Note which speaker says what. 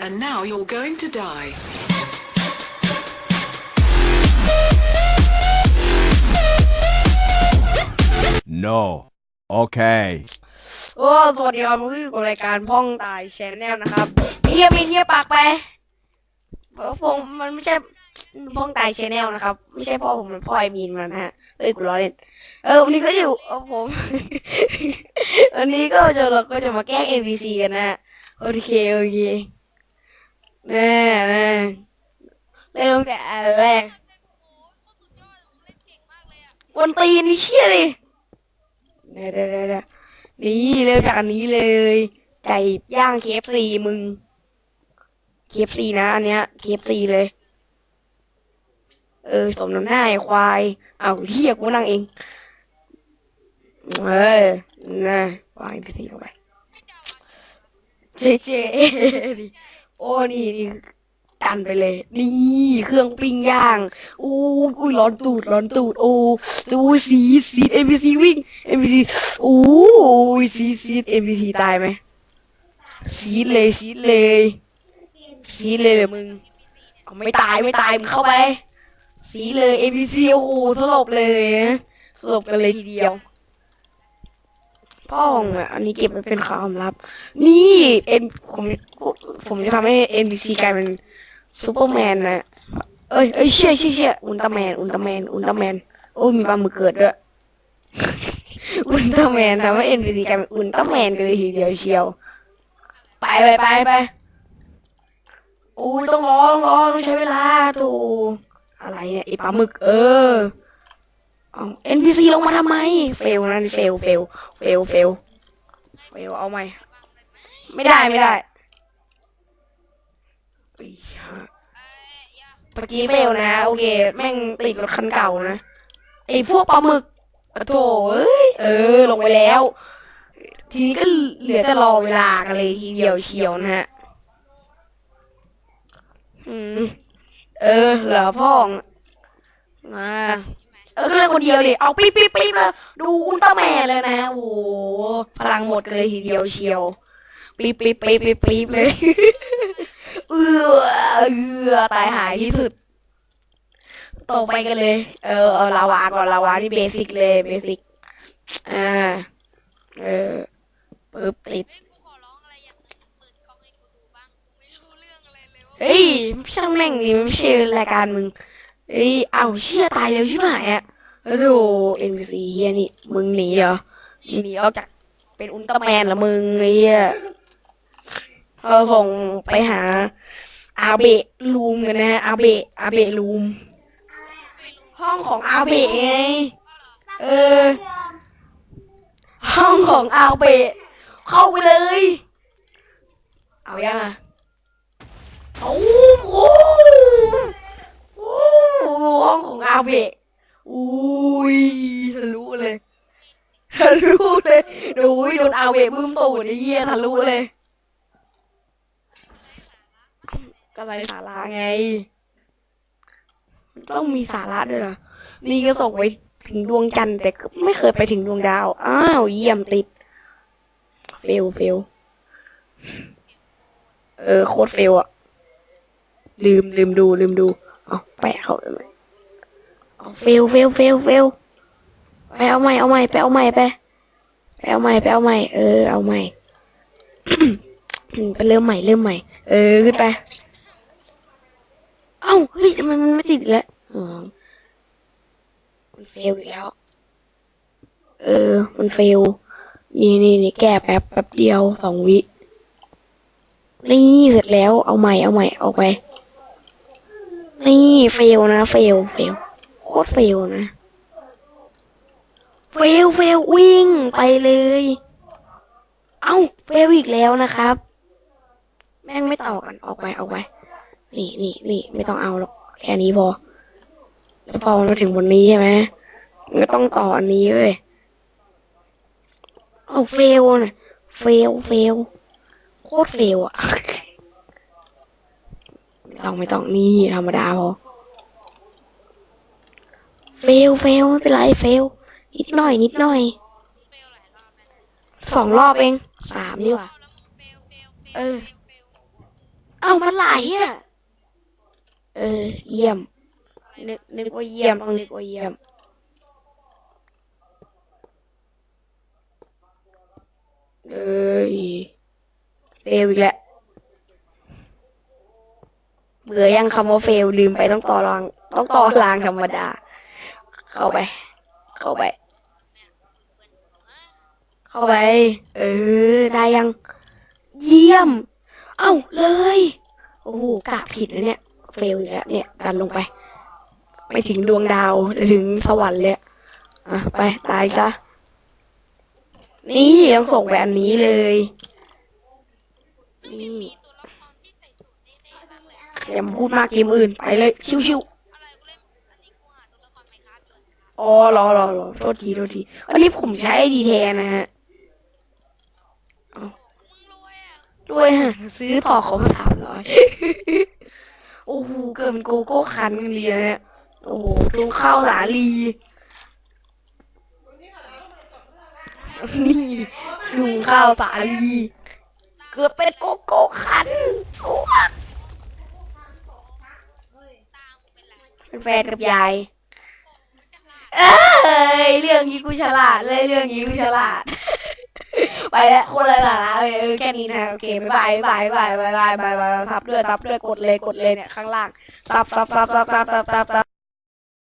Speaker 1: and now you're going to die.
Speaker 2: No. Okay.
Speaker 3: โอ้สวัสดีครับนี่กับรายการพ่องตายแชนแนลนะครับเฮียมีเฮียปากไปเพราะผมมันไม่ใช่พ่องตายแชนแนลนะครับ ไม่ใช่พ่อผมมันพ่อไอมีนมันนะฮะเอ้ยกูล้อเล่นเออวันนี้ก็อยู่เออผม วันนี้ก็จะเราก็จะมาแกล้ง NPC กันนะฮะโอเคโอเค แน่แน่เริ่มตั้งแต่อันแรกวนตีนนี่เชี่ยดิเดี๋ยเดี๋ยวเดี๋ยวเดี๋ยวนี่เริ่มจากอันนี้เลยไก่ย่างเคฟซีมึงเคฟซีนะ อันเนี้ยเคฟซีเลย เออสมน้ำหน้าไอ้ควาย เอาเฮียกูนั่งเอง เออนะวางพีซีลงไปเจเจดิ โอ้นี่นี่กันไปเลย นี่เครื่องปิ้งย่างอู้อุ้ยร้อนตูดร้อนตูดโอ้ดูสีสีเอ็มพีซีวิ่งเอ็มพีซีอู้สีสีเอ็มพีซีตายไหมสีเลยสีเลยสีเลยเลยมึงไม่ตายไม่ตายมึงเข้าไป สีเลยเอ็มพีซีโอ้โหสลบเลยนะสลบกันเลยทีเดียว พ่องอะอันนี้เก็บไว้เป็นความลับ นี่เอ็มผมผมจะทำให้เอ็มพีซีกลายเป็นซูเปอร์แมนนะเอ้ยเอ้ยเชี่ยเชี่ยเชี่ยอุลตร้าแมนอุลตร้าแมนอุลตร้าแมนโอ้มีปลาหมึกเกิดด้วยอุลตร้าแมนทำให้เอ็นพีดีกลายเป็นอุลตร้าแมนกันเลยทีเดียวเชียว ไปไปไปไปโอ้ยต้องรอต้องรอต้องใช้เวลาถูอะไรเนี่ยไอปลาหมึกเออ เอาเอ็นพีซีลงมาทำไม เฟลนะเฟลเฟลเฟลเฟลเฟลเอาไหมไม่ได้ไม่ได้อีห่าเมื่อกี้เฟลนะ โอเค แม่งติดรถคันเก่านะไอ้พวกปลาหมึกโถเอ้ยเออ ลงไปแล้ว ทีนี้ก็เหลือแต่รอเวลากันเลยทีเดียวเชียวนะฮะอืมเออเหรอพ่องมา ออก็เลยคนเดียวดิเอาปิ๊บปิ๊บปิ๊บเลยดูอุลตร้าแมนเลยนะโอ้โหพลังหมดเลยทีเดียวเชียวปิ๊บปิ๊บปิ๊บปิ๊บปิ๊บเลยเอือเอือตายหายที่สุดตกไปกันเลย เออเอาลาวาก่อนลาวานี่เบสิกเลยเบสิกอ่าเออปึ๊บติด
Speaker 4: เฮ้ยกูขอร้องอะไรอย่างหนึงเปิดกล้องให้กูดูบ้างกูไม่รู้เรื่องอะไรเลยว่า
Speaker 3: เฮ้ยช่างแม่งดิมันไม่ใช่รายการมึงเฮ้ยเอ้าเชี่ยตายเร็วชิบหายอะ โอ้โหเอ็นซีเฮียนี่ มึงหนีเหรอหนีออกจากเป็นอุลตร้าแมนเหรอมึงไอ้เฮียเออคงไปหา อาเบะรูมกันนะฮะอาเบะอาเบะรูม ห้องของอาเบะไงเออ ห้องของอาเบะเข้าไปเลย เอายังอะเอาโอ้โหห้องของอาเบะอุ้ ยทะลุเลยทะลุเลยดูยโดนอาเบะบึ้มตูดไอ้เหี้ยทะลุเลยก็ไรสาระไง ต้องมีสาระด้วยเหรอนี่ก็ส่งไปถึงดวงจันทร์แต่ก็ไม่เคยไปถึงดวงดาว อ้าว เยี่ยมติด เฟลเฟลเออ โคตรเฟลอะลืมลืมดูลืมดู เอาแปะเขาเลยเอาเฟลเฟลเฟลเฟล ไปเอาใหม่เอาใหม่ไปเอาใหม่ไปไปเอาใหม่ไปเอาใหม่เออเอาใหม่ไปเริ่มใหม่เริ่มใหม่ เออขึ้นไป เอ้าเฮ้ยทำไมมันไม่ติดแล้วอ๋อมันเฟลอีกแล้ว เออ มันเฟลนี่นี่นี่แก้แป๊บแป๊บเดียวสองวิ นี่เสร็จแล้วเอาใหม่เอาใหม่เอาไป นี่เฟลนะเฟลเฟลโคตรเฟลนะ เฟลเฟลวิ่งไปเลย เอ้าเฟลอีกแล้วนะครับ แม่งไม่ต่อกันออกไปออกไปนี่นี่นี่ไม่ต้องเอาหรอกแค่นี้พอแล้วพอมาถึงบนนี้ใช่ไหมมันก็ต้องต่ออันนี้เลยเอาเฟลนะเฟลเฟลโคตรเฟลอะไม่ต้องไม่ต้องนี่ธรรมดาพอเฟลเฟลไม่เป็นไรเฟล นิดหน่อยนิดหน่อย สองรอบเองสามดีกว่า
Speaker 4: เอ
Speaker 3: อ
Speaker 4: เอ้า
Speaker 3: มันไหลอะ เออ เยี่ยม นึกนึกว่าเยี่ยมต้องนึกว่าเยี่ยมเอ้ยเฟลอีกแล้วเบื่อยังคำว่าเฟลลืมไปต้องต่อรางต้องต่อรางธรรมดา เข้าไป เข้าไป เข้าไป เออ ได้ยัง เยี่ยม เอ้าเลย โอ้โหกะผิดนะเนี่ย เฟลอีกแล้วเนี่ย ดันลงไปไม่ถึงดวงดาว ถึงสวรรค์เลย อะ ไปตายซะ นี่ต้องส่งไปอันนี้เลย นี่
Speaker 4: เท่ๆมากเลยอ
Speaker 3: ย่ามพูดมากเกมอื่น ไปเลย ชิว
Speaker 4: อะไรกูเล่นอันนี้กูหาตัวละครไมค์ครับอยู่
Speaker 3: ๆอ๋อรอรอรอโทษทีโทษที อันนี้ผมใช้ดีแทนนะฮะ
Speaker 4: มึงรวยอะ
Speaker 3: ด้วยฮะซื้อต่อเขาสามร้อยโอ้โหเกินโกโก้คันกันเลยนะเนี่ยโอ้โหดูข้าวสาลี นี่ลุงข้าวสาลี เกิดเป็นโกโก้คันโอ้เป็นแฟนกับยาย เอ้ย เรื่องนี้กูฉลาดเลยเรื่องนี้กูฉลาด ไปแล้วคนละสาระเลยเออแค่นี้นะโอเคบายบายบายบายบายบายบายบายทับด้วยทับด้วยกดเลยกดเลยเนี่ยข้างล่างทับทับทับทับทับทับทับทับ